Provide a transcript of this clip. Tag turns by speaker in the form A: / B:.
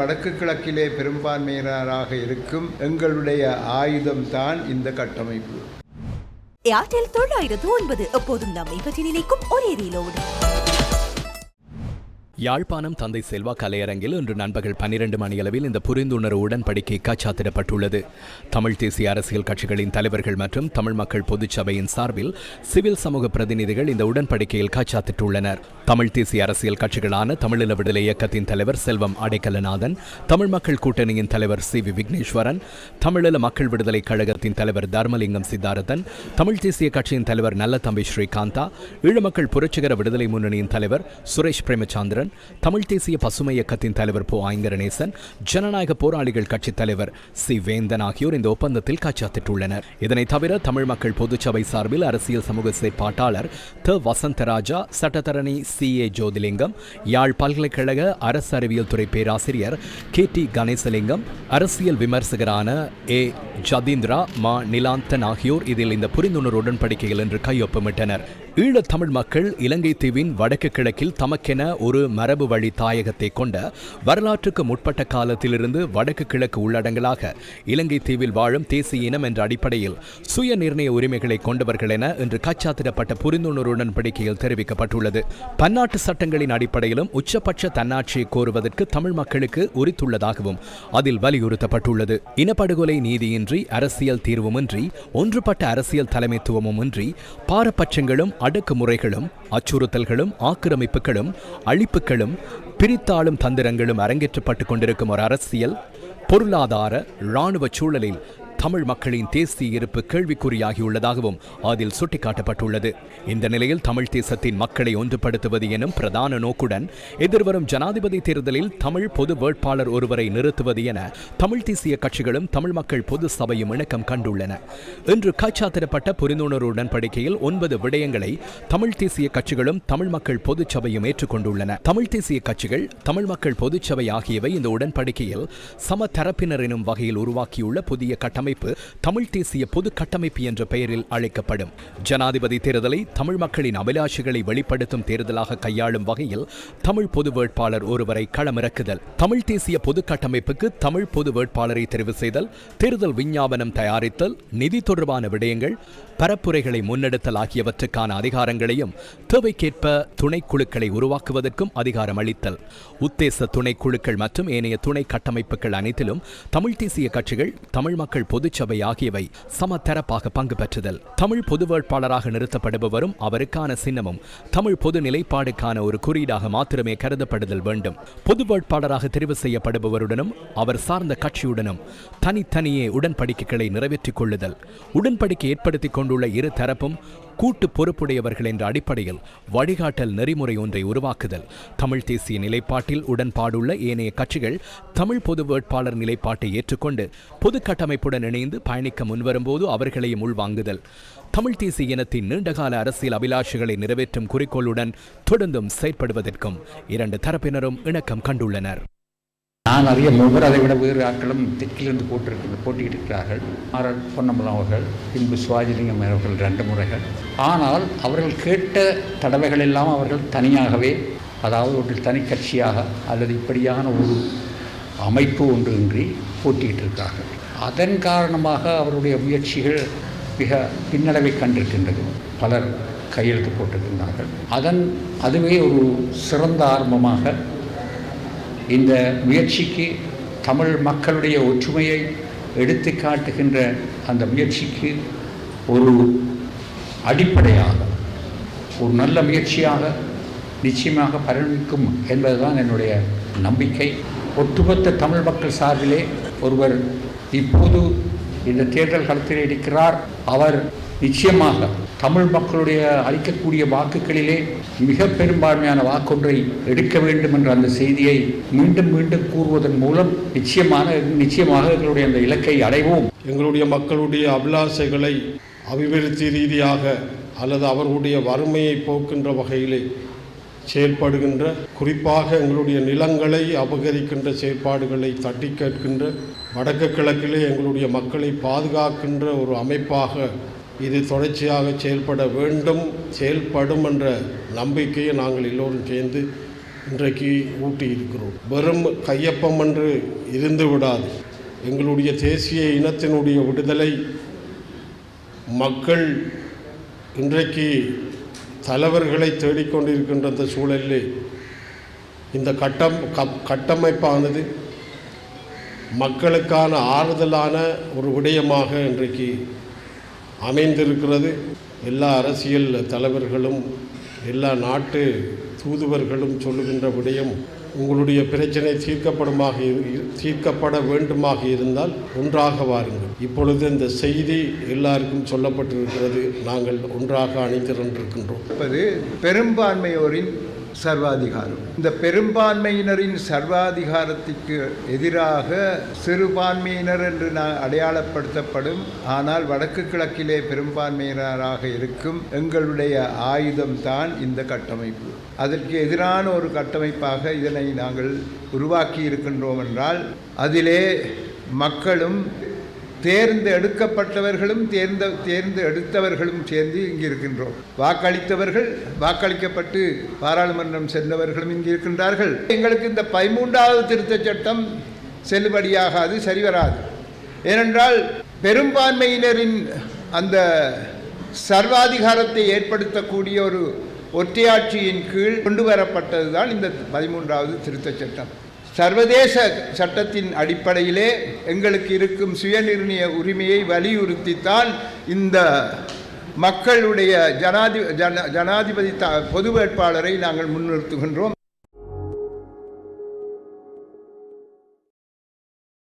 A: வடக்கு கிழக்கிலே பெரும்பான்மையினராக இருக்கும் எங்களுடைய ஆயுதம்தான் இந்த கட்டமைப்பு.
B: ஏர்டெல் தொள்ளாயிரத்து ஒன்பது. எப்போதும் நம்மை பற்றி நினைக்கும் ஒரே ரீலோடு.
C: யாழ்ப்பாணம் தந்தை செல்வா கலையரங்கில் இன்று நண்பகல் பன்னிரண்டு மணியளவில் இந்த புரிந்துணர்வு உடன்படிக்கை காச்சாத்திடப்பட்டுள்ளது தமிழ் தேசிய அரசியல் கட்சிகளின் தலைவர்கள் மற்றும் தமிழ் மக்கள் பொதுச்சபையின் சார்பில் சிவில் சமூக பிரதிநிதிகள் இந்த உடன்படிக்கையில் காச்சாத்திட்டுள்ளனர் தமிழ் தேசிய அரசியல் கட்சிகளான தமிழீழ விடுதலை இயக்கத்தின் தலைவர் செல்வம் அடைக்கலநாதன் தமிழ் மக்கள் கூட்டணியின் தலைவர் சி வி விக்னேஸ்வரன் தமிழீழ மக்கள் விடுதலை கழகத்தின் தலைவர் தர்மலிங்கம் சித்தாரதன் தமிழ் தேசிய கட்சியின் தலைவர் நல்லதம்பி ஸ்ரீகாந்தா ஈழமக்கள் புரட்சிகர விடுதலை முன்னணியின் தலைவர் சுரேஷ் பிரேமச்சந்திரன் தமிழ் தேசிய பசுமை இயக்கத்தின் தலைவர் போ ஐங்கரநேசன் ஜனநாயக போராளிகள் கட்சித் தலைவர் சி வேந்தன் ஆகியோர் இந்த ஒப்பந்தத்தில் காட்சாத்திட்டுள்ளனர் இதனைத் தவிர தமிழ் மக்கள் பொதுச்சபை சார்பில் அரசியல் சமூக செயற்பாட்டாளர் த வசந்தராஜா சட்டத்தரணி சி ஏ ஜோதிலிங்கம் யாழ் பல்கலைக்கழக அரசு அறிவியல் துறை பேராசிரியர் கே டி கணேசலிங்கம் அரசியல் விமர்சகரான ஏ ஜதீந்திரா மா நிலாந்தன் ஆகியோர் இதில் இந்த புரிந்துணர்வு உடன்படிக்கையில் இன்று கையொப்பமிட்டனர். ஈழத்தமிழ் மக்கள் இலங்கை தீவின் வடக்கு கிழக்கில் தமக்கென ஒரு மரபு வழி தாயகத்தை கொண்ட வரலாற்றுக்கு முற்பட்ட காலத்திலிருந்து வடக்கு கிழக்கு உள்ளடங்களாக இலங்கை தீவில் வாழும் தேசிய இனம் என்ற அடிப்படையில் சுய நிர்ணய உரிமைகளை கொண்டவர்கள் என இன்று கச்சாத்திடப்பட்ட புரிந்துணர்வு உடன்படிக்கையில் தெரிவிக்கப்பட்டுள்ளது. பன்னாட்டு சட்டங்களின் அடிப்படையிலும் உச்சபட்ச தன்னாட்சியை கோருவதற்கு தமிழ் மக்களுக்கு உரித்துள்ளதாகவும் அதில் வலியுறுத்தப்பட்டுள்ளது. இனப்படுகொலை நீதியின்றி அரசியல் தீர்வுமின்றி ஒன்றுபட்ட அரசியல் தலைமைத்துவமுமின்றி பாரபட்சங்களும் அடக்குமுறைகளும் அச்சுறுத்தல்களும் ஆக்கிரமிப்புகளும் அழிப்புகளும் பிரித்தாளும் தந்திரங்களும் அரங்கேற்றப்பட்டுக் கொண்டிருக்கும் ஒரு அரசியல் பொருளாதார இராணுவ சூழலில் தமிழ் மக்களின் தேசிய இருப்பு கேள்விக்குறியாகியுள்ளதாகவும் அதில் சுட்டிக்காட்டப்பட்டுள்ளது. இந்த நிலையில் தமிழ் தேசத்தின் மக்களை ஒன்றுபடுத்துவது எனும் பிரதான நோக்குடன் எதிர்வரும் ஜனாதிபதி தேர்தலில் தமிழ் பொது வேட்பாளர் ஒருவரை நிறுத்துவது என தமிழ் தேசிய கட்சிகளும் தமிழ் மக்கள் பொது சபையும் இணக்கம் கண்டுள்ளன. இன்று காய்ச்சாத்திடப்பட்ட புரிந்துணர்வு உடன்படிக்கையில் ஒன்பது விடயங்களை தமிழ் தேசிய கட்சிகளும் தமிழ் மக்கள் பொது சபையும் ஏற்றுக்கொண்டுள்ளன. தமிழ் தேசிய கட்சிகள் தமிழ் மக்கள் பொதுச் சபை ஆகியவை இந்த உடன்படிக்கையில் சம தரப்பினர் எனும் வகையில் உருவாக்கியுள்ள புதிய கட்டமைப்பு தமிழ் தேசிய பொது கட்டமைப்பு என்ற பெயரில் அழைக்கப்படும். ஜனாதிபதி தேர்தலை தமிழ் மக்களின் அபிலாஷைகளை வெளிப்படுத்தும் தேர்தலாக கையாளும் வகையில் தமிழ் பொது வேட்பாளர் ஒருவரை களமிறக்குதல். தமிழ் தேசிய பொது கட்டமைப்புக்கு தமிழ் பொது வேட்பாளரை தெரிவு செய்தல் தேர்தல் விஞ்ஞாபனம் தயாரித்தல் நிதி தொடர்பான விடயங்கள் பரப்புரைகளை முன்னெடுத்தல் ஆகியவற்றுக்கான அதிகாரங்களையும் தேவைக்கேற்ப துணைக்குழுக்களை உருவாக்குவதற்கும் அதிகாரம் அளித்தல். உத்தேச துணைக்குழுக்கள் மற்றும் ஏனைய துணை கட்டமைப்புகள் அனைத்திலும் தமிழ் தேசிய கட்சிகள் தமிழ் மக்கள் பொது பொதுச்சபை ஆகியவை சமதரப்பாக பங்கு பெற்றுதல். தமிழ் பொது வேட்பாளராக நிறுத்தப்படுபவரும் அவருக்கான சின்னமும் தமிழ் பொது நிலைப்பாடுக்கான ஒரு குறியீடாக மாத்திரமே கருதப்படுதல் வேண்டும். பொது வேட்பாளராக தெரிவு செய்யப்படுபவருடனும் அவர் சார்ந்த கட்சியுடனும் தனித்தனியே உடன்படிக்கைகளை நிறைவேற்றிக் கொள்ளுதல். உடன்படிக்கை ஏற்படுத்திக் கொண்டுள்ள இரு தரப்பும் கூட்டு பொறுப்புடையவர்கள் என்ற அடிப்படையில் வழிகாட்டல் நெறிமுறை ஒன்றை உருவாக்குதல். தமிழ் தேசிய நிலைப்பாட்டில் உடன்பாடுள்ள ஏனைய கட்சிகள் தமிழ் பொது வேட்பாளர் நிலைப்பாட்டை ஏற்றுக்கொண்டு பொது கட்டமைப்புடன் இணைந்து பயணிக்க முன்வரும்போது அவர்களையும் உள்வாங்குதல். தமிழ் தேசிய இனத்தின் நீண்டகால அரசியல் அபிலாஷைகளை நிறைவேற்றும் குறிக்கோளுடன் தொடர்ந்தும் செயற்படுவதற்கும் இரண்டு தரப்பினரும் இணக்கம் கண்டுள்ளனர்.
D: நான் அறிய மூவர் அதை விட வேறு ஆட்களும் தெற்கிலிருந்து போட்டிருக்கிறது போட்டியிட்டு இருக்கிறார்கள் ஆர் பொன்னம்பலம் அவர்கள் பின்பு சுவாஜிலிங்கம் அவர்கள் ரெண்டு முறைகள். ஆனால் அவர்கள் கேட்ட தடவைகள் எல்லாம் அவர்கள் தனியாகவே அதாவது ஒரு தனி கட்சியாக அல்லது இப்படியான ஒரு அமைப்பு ஒன்றின்றி போட்டியிட்டு இருக்கிறார்கள் அதன் காரணமாக அவருடைய முயற்சிகள் மிக பின்னடைவை கண்டிருக்கின்றது. பலர் கையெழுத்து போட்டிருக்கின்றார்கள். அதன் அதுவே ஒரு சிறந்த ஆரம்பமாக இந்த முயற்சிக்கு தமிழ் மக்களுடைய ஒற்றுமையை எடுத்து காட்டுகின்ற அந்த முயற்சிக்கு ஒரு அடிப்படையாக ஒரு நல்ல முயற்சியாக நிச்சயமாக பரிணமிக்கும் என்பதுதான் என்னுடைய நம்பிக்கை. ஒட்டுமொத்த தமிழ் மக்கள் சார்பிலே ஒருவர் இப்போது இந்த தேர்தல் களத்தில் இருக்கிறார். அவர் நிச்சயமாக தமிழ் மக்களுடைய அளிக்கக்கூடிய வாக்குகளிலே மிக பெரும்பான்மையான வாக்கொன்றை எடுக்க வேண்டும் என்ற அந்த செய்தியை மீண்டும் மீண்டும் கூறுவதன் மூலம் நிச்சயமான நிச்சயமாக எங்களுடைய அந்த இலக்கை அடைவோம்.
E: எங்களுடைய மக்களுடைய அபிலாசைகளை அபிவிருத்தி ரீதியாக அல்லது அவர்களுடைய வறுமையை போக்கின்ற வகையிலே செயல்படுகின்ற குறிப்பாக எங்களுடைய நிலங்களை அபகரிக்கின்ற செயற்பாடுகளை தட்டி கேட்கின்ற வடக்கு கிழக்கிலே எங்களுடைய மக்களை பாதுகாக்கின்ற ஒரு அமைப்பாக இது தொடர்ச்சியாக செயல்பட வேண்டும் செயல்படும் என்ற நம்பிக்கையை நாங்கள் எல்லோரும் சேர்ந்து இன்றைக்கு ஊட்டி இருக்கிறோம். வெறும் கையொப்பம் என்று இருந்து விடாது. எங்களுடைய தேசிய இனத்தினுடைய விடுதலை மக்கள் இன்றைக்கு தலைவர்களை தேடிக்கொண்டிருக்கின்ற அந்த சூழலில் இந்த கட்டம் கப் கட்டமைப்பானது மக்களுக்கான ஆறுதலான ஒரு விடயமாக இன்றைக்கு அமைந்திருக்கிறது. எல்லா அரசியல் தலைவர்களும் எல்லா நாட்டு தூதுவர்களும் சொல்லுகின்ற விடயம் உங்களுடைய பிரச்சனை தீர்க்கப்படுமாக இரு- தீர்க்கப்பட வேண்டுமாக இருந்தால் ஒன்றாக வாருங்கள். இப்பொழுது இந்த செய்தி எல்லாருக்கும் சொல்லப்பட்டிருக்கிறது. நாங்கள் ஒன்றாக அணிதிரண்டிருக்கின்றோம்.
A: பெரும்பான்மையோரின் சர்வாதிகாரம். இந்த பெரும்பான்மையினரின் சர்வாதிகாரத்திற்கு எதிராக சிறுபான்மையினர் என்று நான் அடையாளப்படுத்தப்படும் ஆனால் வடக்கு கிழக்கிலே பெரும்பான்மையினராக இருக்கும் எங்களுடைய ஆயுதம்தான் இந்த கட்டமைப்பு. அதற்கு எதிரான ஒரு கட்டமைப்பாக இதனை நாங்கள் உருவாக்கி இருக்கின்றோம் என்றால் அதிலே மக்களும் தேர்ந்து எடுக்கப்பட்டவர்களும் தேர்ந்த தேர்ந்து எடுத்தவர்களும் சேர்ந்து இங்கு இருக்கின்றோம். வாக்களித்தவர்கள் வாக்களிக்கப்பட்டு பாராளுமன்றம் சென்றவர்களும் இங்கு இருக்கின்றார்கள். எங்களுக்கு இந்த பதிமூன்றாவது திருத்தச் சட்டம் செல்லுபடியாகாது சரிவராது. ஏனென்றால் பெரும்பான்மையினரின் அந்த சர்வாதிகாரத்தை ஏற்படுத்தக்கூடிய ஒரு ஒற்றையாட்சியின் கீழ் கொண்டு வரப்பட்டதுதான் இந்த பதிமூன்றாவது திருத்தச் சட்டம். சர்வதேச சட்டத்தின் அடிப்படையிலே எங்களுக்கு இருக்கும் சுயநிர்ணய உரிமையை வலியுறுத்தித்தான் இந்த மக்களுடைய ஜனாதி ஜன ஜனாதிபதி த பொது வேட்பாளரை நாங்கள் முன்னிறுத்துகின்றோம்.